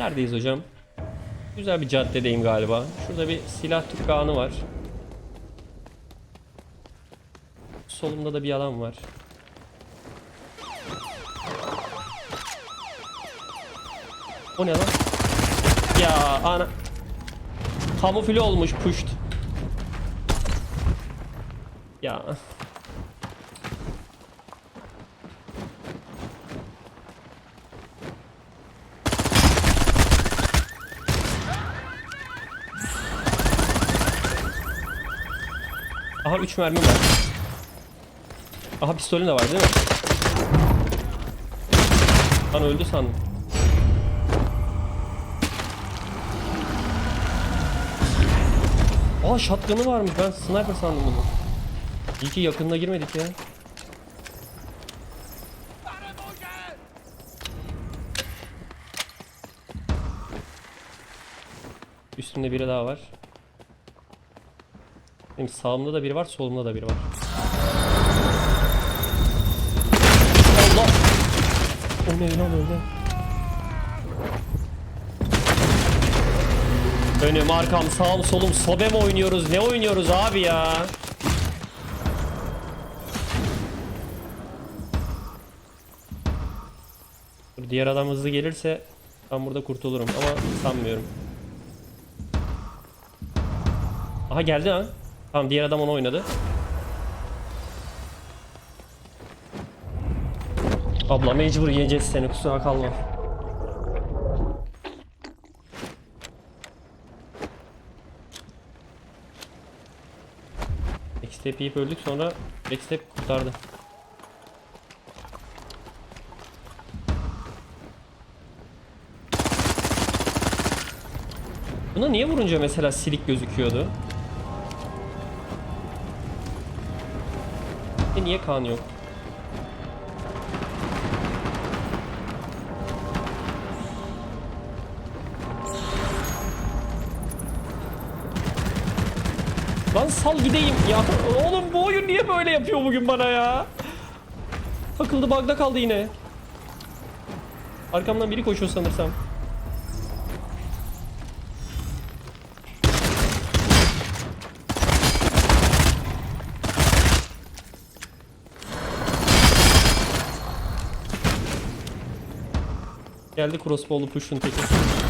Neredeyiz hocam? Güzel bir caddedeyim galiba. Şurada bir silah tüpkağını var. Solumda da bir adam var. O ne lan? Ya ana. Kamufle olmuş puşt. Ya. Aha 3 mermi var. Aha pistolün de var değil mi? Lan öldü sandım. Aa shotgun'ı varmış. Ben sniper sandım bunu. İyi ki yakınına girmedik ya. Üstünde biri daha var. Benim sağımda da biri var, solumda da biri var. Allah! O ne lan öyle? Önüm, arkam, sağım, solum, sobe mi oynuyoruz? Ne oynuyoruz abi ya? Diğer adam hızlı gelirse ben burada kurtulurum ama sanmıyorum. Aha geldi ha. Tamam diğer adam onu oynadı. Abla mecbur yiyeceğiz seni kusura kalma. Backstep yiyip öldük sonra backstep kurtardı. Buna niye vurunca mesela silik gözüküyordu? E niye kan yok? Lan sal gideyim ya. Oğlum bu oyun niye böyle yapıyor bugün bana ya? Takıldı bug'da kaldı yine. Arkamdan biri koşuyor sanırsam. Geldi crossbow'lu push'un teki.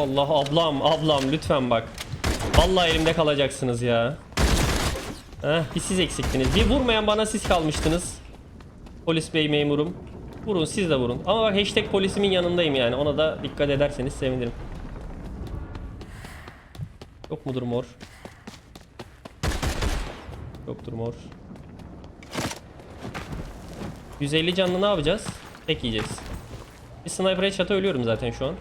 Allah ablam ablam lütfen bak. Vallahi elimde kalacaksınız ya. Heh, bir siz eksiktiniz. Bir vurmayan bana siz kalmıştınız. Polis bey memurum. Vurun siz de vurun. Ama bak hashtag polisimin yanındayım yani. Ona da dikkat ederseniz sevinirim. Yok mudur mor? Yoktur mor. 150 canlı ne yapacağız? Tek yiyeceğiz. Bir sniper headshot'a ölüyorum zaten şu an.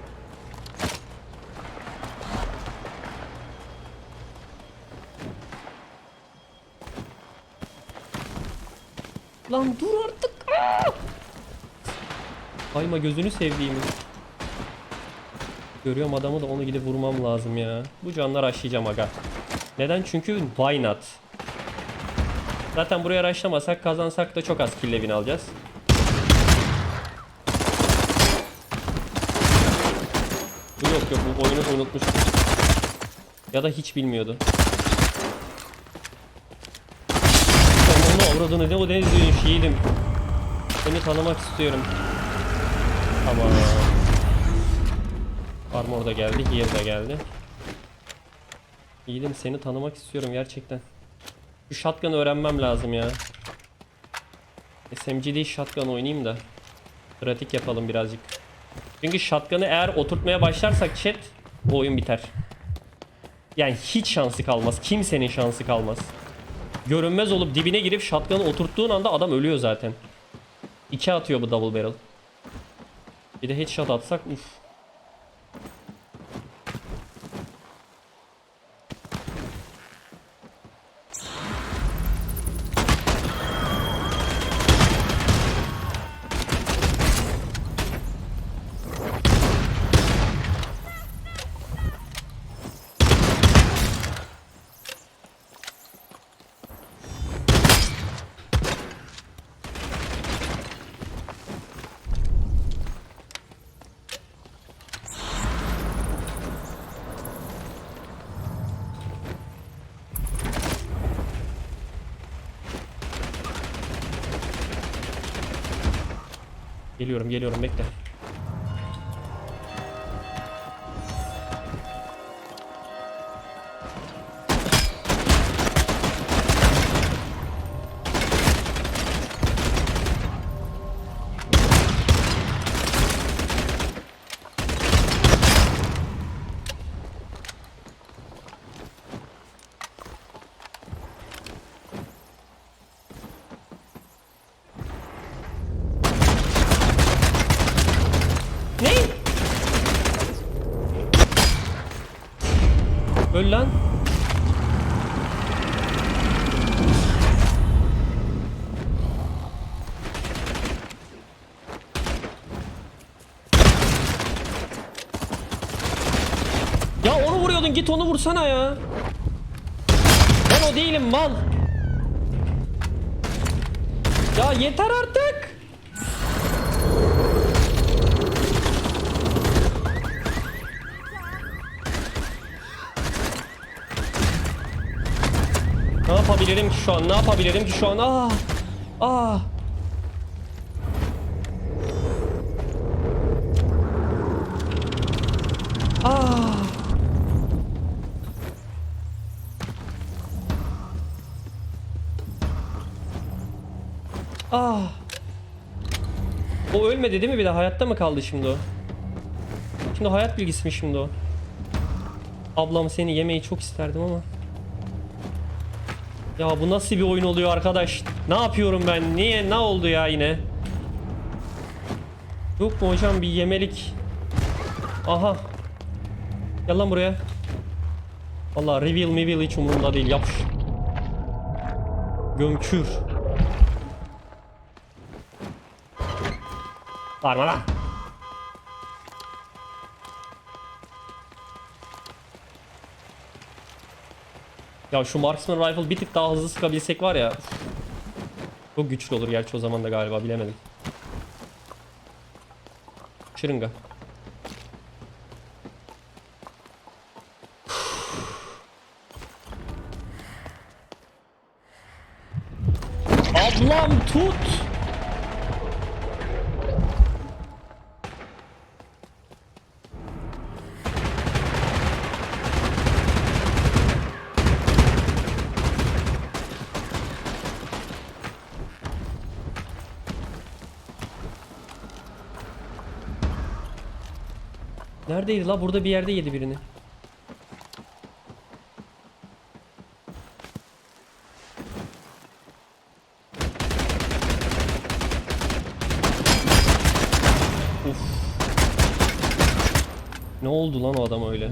Lan dur artık. Aa! Kayma gözünü sevdiğimi. Görüyorum adamı da onu gidip vurmam lazım ya. Bu canlar aşlayacağım aga. Neden? Çünkü why not? Zaten buraya araşlamasak kazansak da çok az kill win alacağız. Yok yok bu oyunu unutmuş. Ya da hiç bilmiyordu. Avradını ne o ne diyorsun şiidim. Seni tanımak istiyorum. Tamam. Armor da geldi, heal da geldi. Yiğidim seni tanımak istiyorum gerçekten. Şu shotgun öğrenmem lazım ya. SMG değil shotgun oynayayım da. Pratik yapalım birazcık. Çünkü shotgun'ı eğer oturtmaya başlarsak chat bu oyun biter. Yani hiç şansı kalmaz. Kimsenin şansı kalmaz. Görünmez olup dibine girip shotgun'ı oturttuğun anda adam ölüyor zaten. 2 atıyor bu double barrel. Bir de headshot atsak uf. Geliyorum geliyorum bekle. Vuruyordun git onu vursana ya. Ben o değilim mal. Ya yeter artık. Ne yapabilirim ki şu an? Ne yapabilirim ki şu an? Ah! Ah! Ah! O ölmedi değil mi bir de? Hayatta mı kaldı şimdi o? Şimdi hayat bilgisi mi şimdi o? Ablam seni yemeyi çok isterdim ama. Ya bu nasıl bir oyun oluyor arkadaş? Ne yapıyorum ben? Niye? Ne oldu ya yine? Yok mu hocam bir yemelik? Aha. Gel lan buraya. Valla reveal reveal hiç umurumda değil. Yapış. Gömçür. Varma lan. Ya şu marksman rifle bir tık daha hızlı sıkabilsek var ya. Çok güçlü olur gerçi o zaman da galiba bilemedim. Şırınga. Ablam tut. Neredeydi la? Burada bir yerde yedi birini. Uf. Ne oldu lan o adam öyle?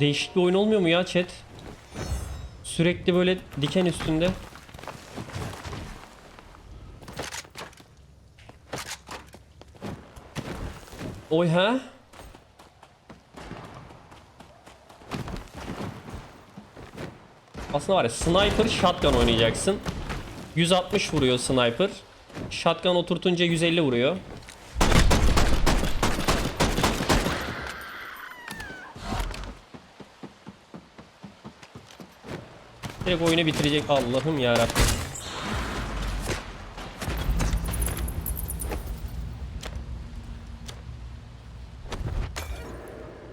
Değişik bir oyun olmuyor mu ya chat? Sürekli böyle diken üstünde. Oy ha? Aslında var ya sniper shotgun oynayacaksın. 160 vuruyor sniper. Shotgun oturtunca 150 vuruyor. Direkt oyunu bitirecek Allah'ım ya Rabbim.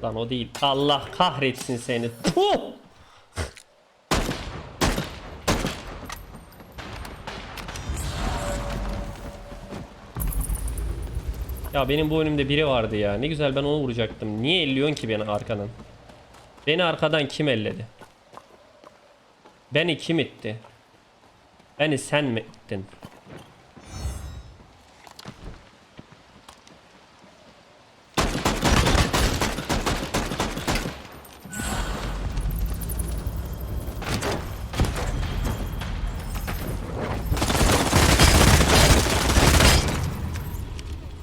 Lan o değil. Allah kahretsin seni. Puh! Ya benim bu önümde biri vardı ya. Ne güzel ben onu vuracaktım. Niye elliyorsun ki beni arkadan? Beni arkadan kim elledi? Beni kim itti? Beni sen mi ittin?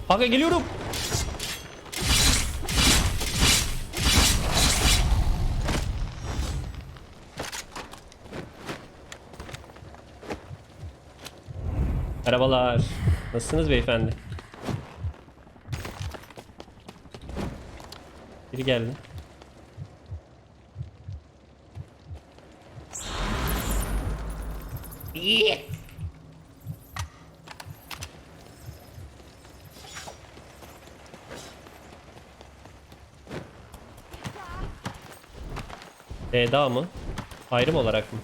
Kanka geliyorum. Merhabalar. Nasılsınız beyefendi? Biri geldi. Eda mı? Ayrım olarak mı?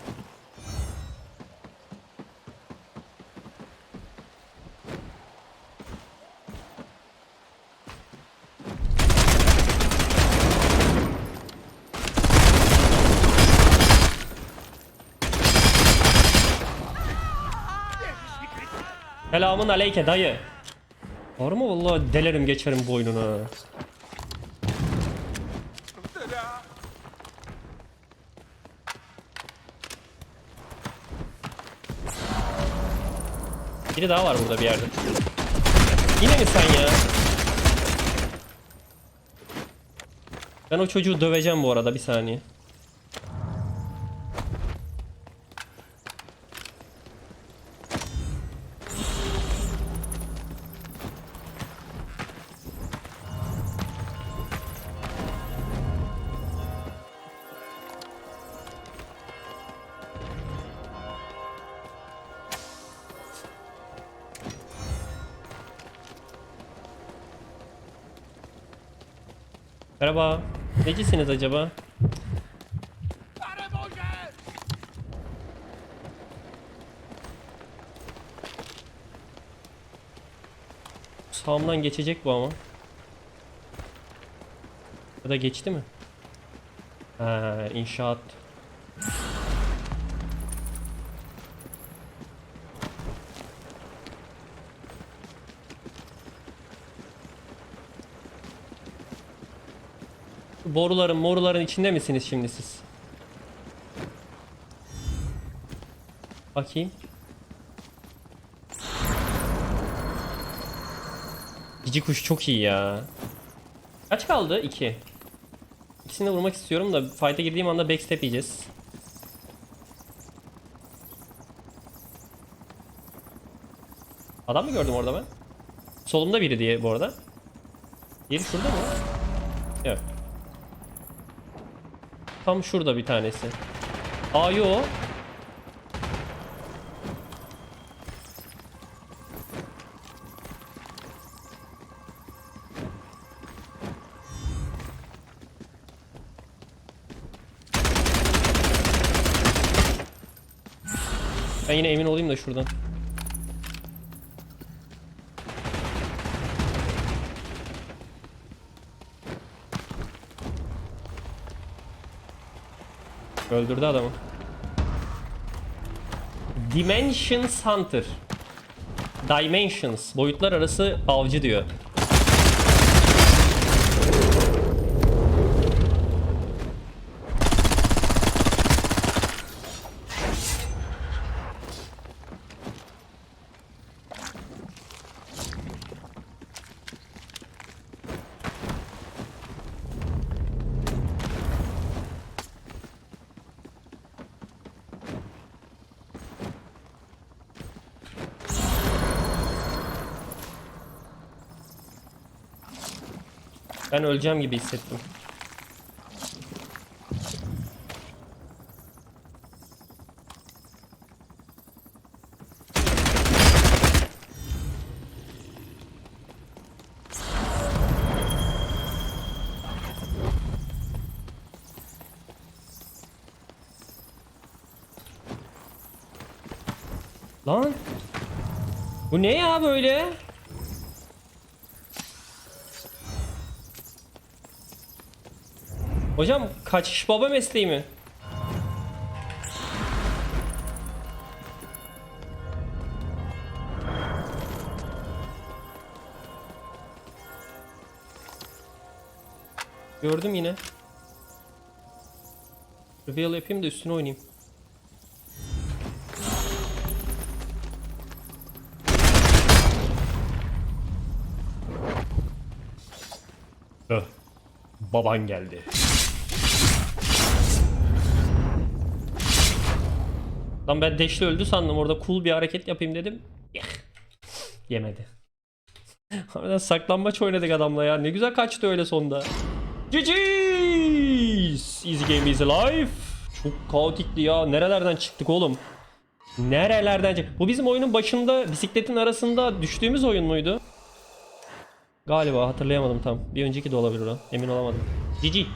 Selamun aleyke dayı. Var mı vallahi delerim geçerim boynuna. Biri daha var burada bir yerde. Yine mi sen ya? Ben o çocuğu döveceğim bu arada bir saniye. Merhaba. Necisiniz acaba? Sağımdan geçecek bu ama. Ya da geçti mi? Ha, inşaat. Boruların, moruların içinde misiniz şimdi siz? Bakayım. Cici kuş çok iyi ya. Kaç kaldı? 2. İkisini de vurmak istiyorum da fight'a girdiğim anda backstep yiyeceğiz. Adam mı gördüm orada ben? Solumda biri diye bu arada. Diğeri şurada mı? Tam şurada bir tanesi. Aa yo. Ben yine emin olayım da şuradan. Öldürdü adamı. Dimensions Hunter. Dimensions. Boyutlar arası avcı diyor. Ben öleceğim gibi hissettim. Lan. Bu ne ya böyle? Hocam kaçış baba mesleği mi? Gördüm yine. Reveal yapayım da üstüne oynayayım. Öh. Baban geldi. Lan ben Deşli öldü sandım. Orada cool bir hareket yapayım dedim. Yeh. Yemedi. Harbiden saklanmaç oynadık adamla ya. Ne güzel kaçtı öyle sonda. GG's! Easy game easy life. Çok kaotikti ya. Nerelerden çıktık oğlum? Nerelerden çık? Bu bizim oyunun başında bisikletin arasında düştüğümüz oyun muydu? Galiba hatırlayamadım tam. Bir önceki de olabilir o. Emin olamadım. GG.